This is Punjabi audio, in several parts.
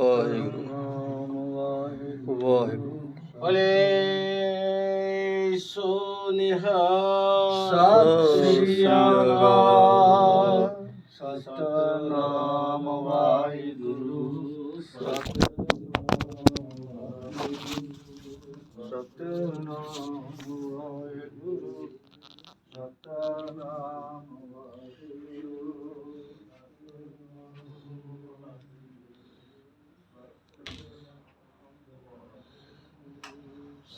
ਵਾਹਿਗੁਰੂ ਵਾਹਿਗੁਰੂ ਵਾਹਿਗੁਰੂ ਬੋਲੇ ਸੋ ਨਿਹਾਲ ਸਤਿ ਸ੍ਰੀ ਅਕਾਲ। Satnam Waheguru Satnam Waheguru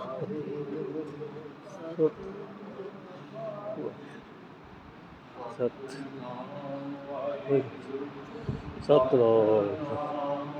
さっ。と。さっ。と。さっ。と。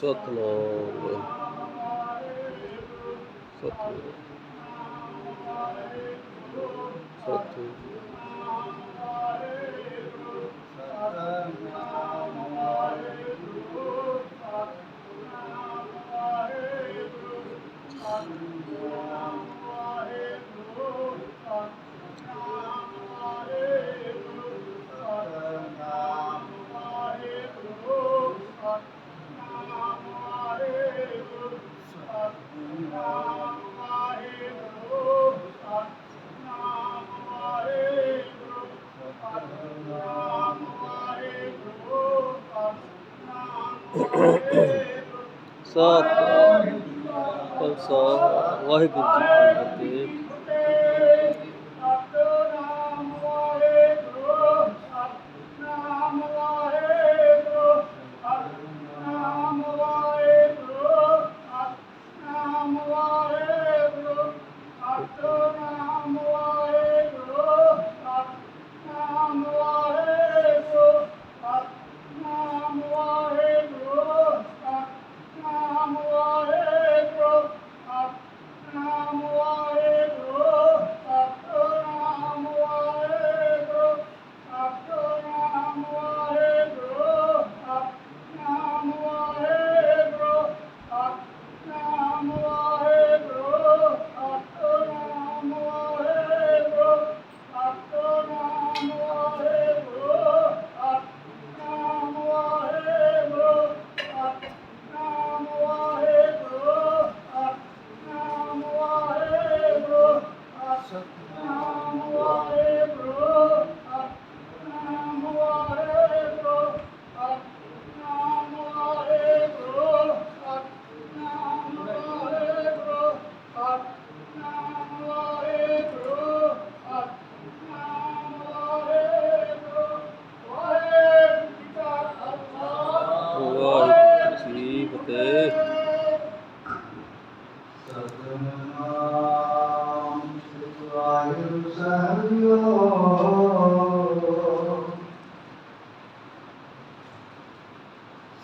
satılır. Satılır. Satılır. ਸਾਤ ਕਲਸਾ ਵਾਹਿਗੁਰੂ ਜੀ ਕੀ ਫਤਿਹ Let's go.